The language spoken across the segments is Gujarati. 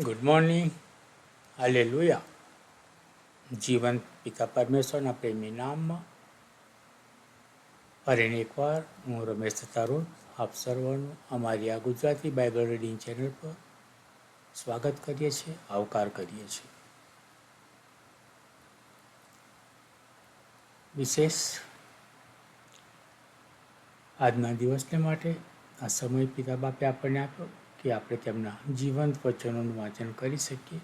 ગુડ મોર્નિંગ હાલે લુયા જીવન પિતા પરમેશ્વરના પ્રેમી નામમાં ફરીને એકવાર હું રમેશ તરુણ, આપ સર્વનું અમારી આ ગુજરાતી બાઇબલ રીડિંગ ચેનલ પર સ્વાગત કરીએ છીએ, આવકાર કરીએ છીએ. વિશેષ આજના દિવસને માટે આ સમય પિતા બાપે આપણને આપ્યો. કે આપણે તેમના જીવંત વચનોનું વાંચન કરી શકીએ.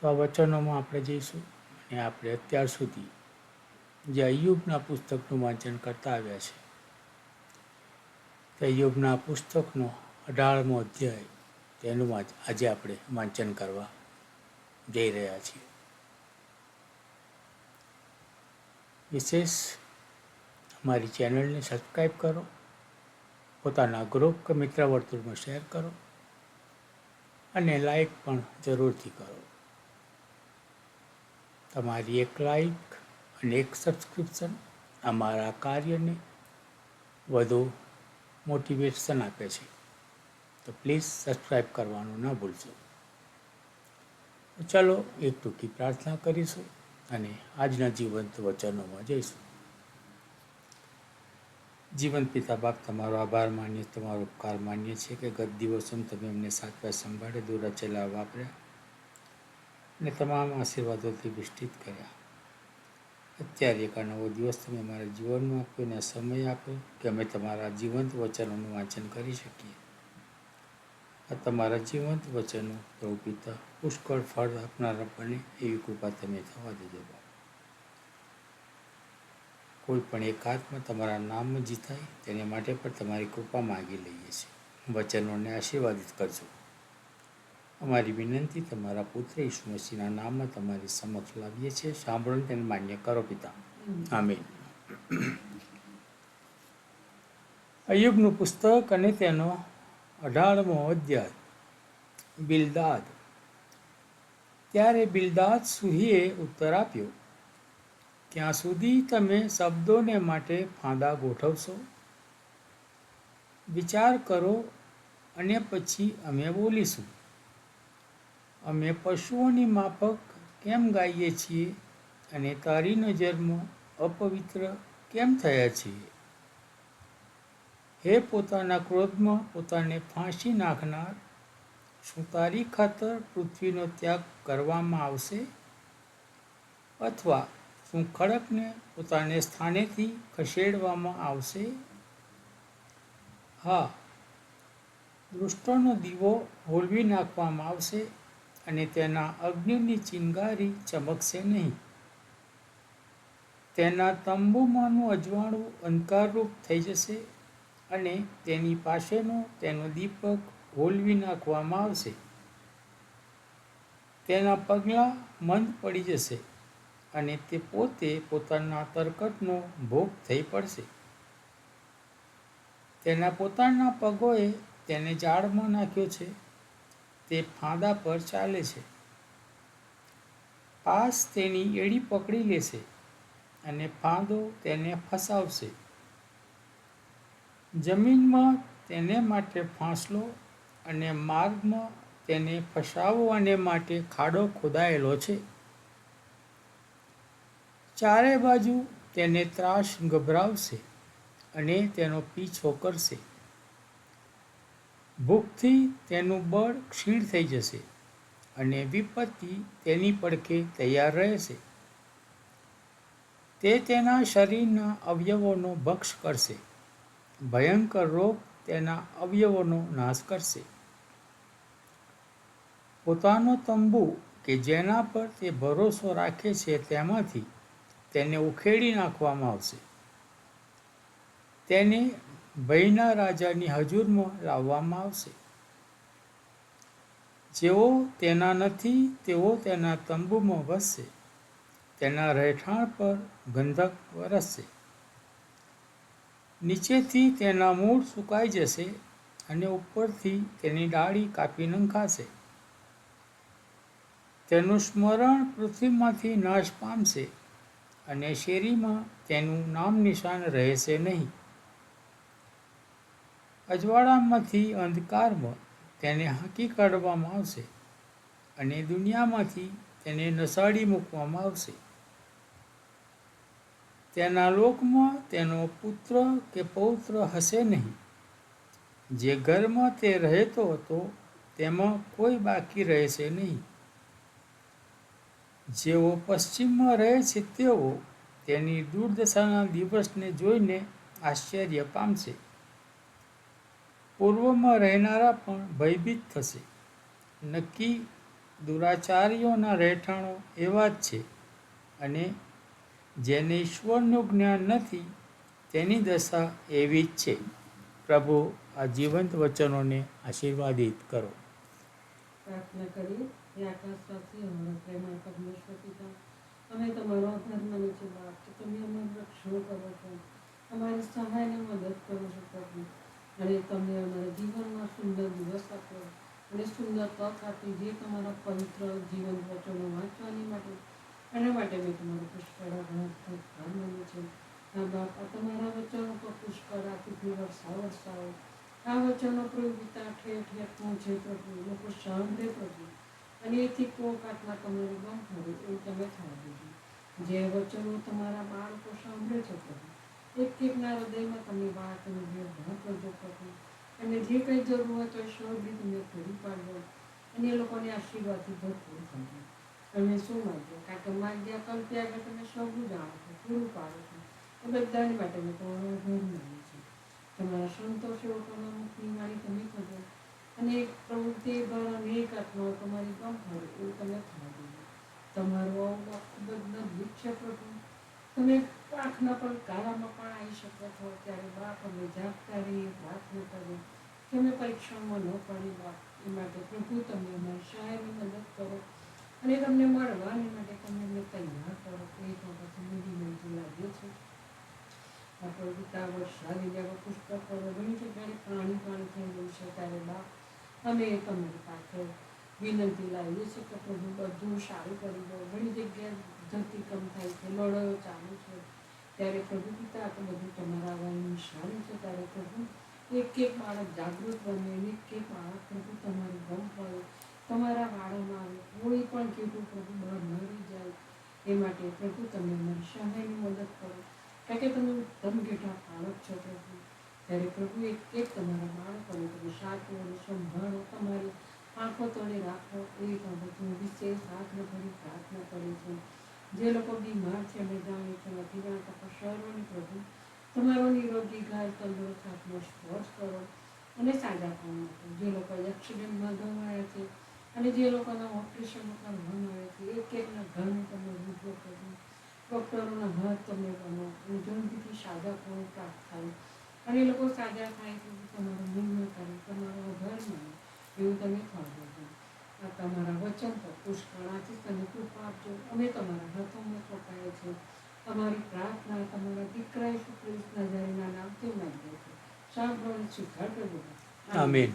તો આ વચનોમાં આપણે જઈશું અને આપણે અત્યાર સુધી જે અયુબના પુસ્તકનું વાંચન કરતા આવ્યા છે. તે અયુબના પુસ્તકનો અઢારમો અધ્યાય તેનું વાંચ, આજે આપણે વાંચન કરવા જઈ રહ્યા છીએ. વિશેષ અમારી ચેનલને સબસ્ક્રાઈબ કરો પોતાના ગ્રુપ કે મિત્ર વર્તુળમાં શેર કરો અને લાઈક પણ જરૂરથી કરો. તમારી એક લાઈક અને એક સબસ્ક્રિપ્શન અમારા કાર્યને વધુ મોટિવેશન આપે છે. તો પ્લીઝ સબસ્ક્રાઈબ કરવાનું ન ભૂલશો. ચાલો એક ટૂંકી પ્રાર્થના કરીશું અને આજના જીવંત વચનોમાં જઈશું. જીવન પિતા બાપ, તમારો આભાર માનીએ, તમારો ઉપકાર માનીએ છીએ કે ગત દિવસોમાં તમે અમને સાચવા સંભાળે દૂર રચેલા વાપર્યા અને તમામ આશીર્વાદોથી વિષ્ટિત કર્યા. અત્યારે એક નવો દિવસ તમે અમારા જીવનમાં આપ્યો અને સમય આપ્યો કે અમે તમારા જીવંત વચનોનું વાંચન કરી શકીએ. આ તમારા જીવંત વચનો પ્રભુ પિતા પુષ્કળ ફળ આપનારા બને એવી કૃપા તમે થવા દેજો કોઈ પણ એક હાથમાં તમારા નામ જીતાય, તેને માટે પણ તમારી કૃપા માગી લઈએ છીએ. વચનોને આશીર્વાદિત કરજો. અમારી વિનંતી, તમારા પુત્ર ઈસુ નામમાં તમારી સમક્ષ લાવીએ છીએ. સાંભળો તેને માન્ય કરો, પિતા. આમીન. અયુબનું પુસ્તક અને તેનો અઢારમો અધ્યાય. બિલદાદ. ત્યારે બિલદાદ સુહીએ ઉત્તર આપ્યો. ક્યાં સુધી તમે શબ્દોને માટે ફાંદા ગોઠવશો. વિચાર કરો અને પછી અમે બોલીશું. અમે પશુઓની માફક કેમ ગાઈએ છીએ અને તારી નજરમાં અપવિત્ર કેમ થયા છીએ? હે પોતાના ક્રોધમાં પોતાને ફાંસી નાખનાર, શું તારી ખાતર પૃથ્વીનો ત્યાગ કરવામાં આવશે? અથવા શું ખડકને પોતાને સ્થાનેથી ખસેડવામાં આવશે? હા દૃષ્ટોનો દીવો હોલવી નાખવામાં આવશે અને તેના અગ્નિની ચિંગારી ચમકશે નહીં. તેના તંબુમાંનું અજવાળું અંધકારરૂપ થઈ જશે અને તેની પાસેનો તેનો દીપક હોલવી નાખવામાં આવશે. તેના પગલાં મંદ પડી જશે. અને તે પોતે પોતાના તરકટનો ભોગ થઈ પડશે. તેના પોતાના પગોએ તેને જાળમાં નાખ્યો છે. તે ફાંદા પર ચાલે છે. પાસ તેની એડી પકડી લેશે અને ફાંદો તેને ફસાવશે. જમીનમાં તેને માટે ફાંસલો અને માર્ગમાં તેને ફસાવવાને માટે ખાડો ખોદાયેલો છે. ચારે બાજુ તેને ત્રાસ ગભરાવશે અને તેનો પીછો કરશે. ભૂખથી તેનું બળ ક્ષીણ થઈ જશે અને વિપત્તિ તેની પડખે તૈયાર રહેશે. તે તેના શરીરના અવયવોનો ભક્ષ કરશે. ભયંકર રોગ તેના અવયવોનો નાશ કરશે. પોતાનો તંબુ કે જેના પર તે ભરોસો રાખે છે તેમાંથી તેને ઉખેડી નાખવામાં આવશે. તેને ભયના રાજાની હજુરમાં લાવવામાં આવશે. જેઓ તેના નથી, તેઓ તેના તંબુમાં વસશે તેના રહેઠાણ પર ગંધક વરસશે. નીચેથી તેના મૂળ સુકાઈ જશે અને ઉપરથી તેની ડાળી કાપી નંખાશે. તેનું સ્મરણ પૃથ્વીમાંથી નાશ પામશે. અને શેરીમાં તેનું નામ નિશાન રહેશે નહીં. અજવાળામાંથી અંધકારમાં તેને હાંકી કાઢવામાં આવશે અને દુનિયામાંથી તેને નસાડી મૂકવામાં આવશે. તેના લોકમાં તેનો પુત્ર કે પૌત્ર હશે નહીં. જે ઘરમાં તે રહેતો હતો, તેમાં કોઈ બાકી રહેશે નહીં. જેઓ પશ્ચિમમાં રહે છે તેઓ તેની દુર્દશાના દિવસને જોઈને આશ્ચર્ય પામશે. પૂર્વમાં રહેનારા પણ ભયભીત થશે. નક્કી દુરાચારીઓના રહેઠાણો એવા જ છે અને જેને ઈશ્વરનું જ્ઞાન નથી તેની દશા એવી જ છે. પ્રભુ આ જીવંત વચનોને આશીર્વાદિત કરો. પ્રાર્થના કરીએ. હે આકાશવાસી, અમારા પ્રેમા પરમેશ્વર પિતા અમે તમારો આભાર માની છે બાપ, કે તમે અમારું રક્ષણ કરો છો. અમારી સહાયને મદદ કરો છો, પ્રભુ. અને તમે અમારા જીવનમાં સુંદર દિવસ આપો અને સુંદર તક આપી જે તમારા પવિત્ર જીવન વચનો વાંચવાની માટે. એના માટે મેં તમારો પુષ્કળ આભાર માનું છે હા, બાપ, આ તમારા વચનો પર પુષ્કળ આપી વરસાવ વરસાવો. આ વચનો પ્રભુ પિતા ઠેર ઠેર પહોંચે, પ્રભુ. લોકો સાંભળે, પ્રભુ. અને એથી કોક આટલા તમારી ગમ ભરે એવું તમે થવા દીધું જે વચનો તમારા બાળકો સાંભળે છે પ્રભુ એક એકના હૃદયમાં તમે વાત ભેદ કરજો પ્રભુ અને જે કંઈ જરૂર હોય તો એ સૌ બી તમે પૂરી પાડજો અને એ લોકોને આશીર્વાદથી ભરપૂર કરજો તમે શું માંગો? કારણ કે માગ્યા કલ્પ્યા આગળ તમે સૌ જાણો છો, પૂરું પાડો છો. એ બધાની માટે મેં તમારો ઘર માનું છું. તમારા સંતોષ સેવકોના મુખની મારી તમે કરજો અને એક પ્રવૃત્તિ પણ અનેક આત્માઓ તમારી ગમ હોય, એવું તમે થવા દેજો તમારો ખૂબ જ નજીક છે પ્રભુ. તમે આંખના પણ કાળામાં પણ આવી શકો છો. ત્યારે બાપ અમે જાગતા રહીએ, પ્રાર્થના કરીએ. કે અમે પરીક્ષામાં ન પડી બાપ, એ માટે પ્રભુ તમે અમારી સહાયની મદદ કરો. અને તમને મળવાની માટે તમે અમને તૈયાર કરો. એ તો પછી મોટી મંજૂર લાગે છે. આ પિતા વરસાદી જેવા પુસ્તક ઘણી જગ્યાએ પાણી પાણી થઈ ગયું છે ત્યારે બાપ અમે તમારી પાસે વિનંતી લાવીએ છીએ કે પ્રભુ બધું સારું કરી દો. ઘણી જગ્યાએ ધરતીકંપ થાય છે લડાઈઓ ચાલુ છે. ત્યારે પ્રભુ પિતા, તો બધું તમારા આવવાની સારું છે. ત્યારે પ્રભુ એક એક બાળક જાગૃત બને એક એક બાળક પ્રભુ તમારી ગમ પડે તમારા વાળામાં આવે, કોઈ પણ કીધું પ્રભુ બહાર મરી જાય. એ માટે પ્રભુ તમે મને સહાયની મદદ કરો. કારણ કે તમે ઉત્તમ ઘેટા પાળક છો પ્રભુ. ત્યારે પ્રભુ એક એક તમારા બાળકોને તમે સાચવો અને સંભાળો, તમારી આંખો તળે રાખો એવી બાબત હું વિશેષ આગ્રહ ભરી પ્રાર્થના કરું છું. જે લોકો બીમાર છે અમે જાણીએ છીએ નથી જાણતા પણ પ્રભુ, તમારો નિરોગી ઘાય તંદુરસ્ત આત્મા સ્પર્શ કરો અને સાજા પણ જે લોકો એક્સિડન્ટમાં ગમાયા છે અને જે લોકોના ઓપરેશન આવે છે, એક એકના ઘરને તમે રૂપો કરો. ડૉક્ટરોના હાથ તમે બનો હું જલ્દીથી સાજા પણ પ્રાપ્ત થાય. અને એ લોકો સાજા થાય છે તમારો નિર્ણય કરે તમારો આભાર માનો એવું તમે થવા દેજો આ તમારા વચન પર પુષ્કળાથી તમે કૃપા આપજો. અમે તમારા હાથોમાં સોંપાય છે. તમારી પ્રાર્થના તમારા દીકરા ઈસુ ખ્રિસ્ત નજરના નામથી માંગીએ છીએ સાંભળો સ્વીકાર કરજો. આમીન.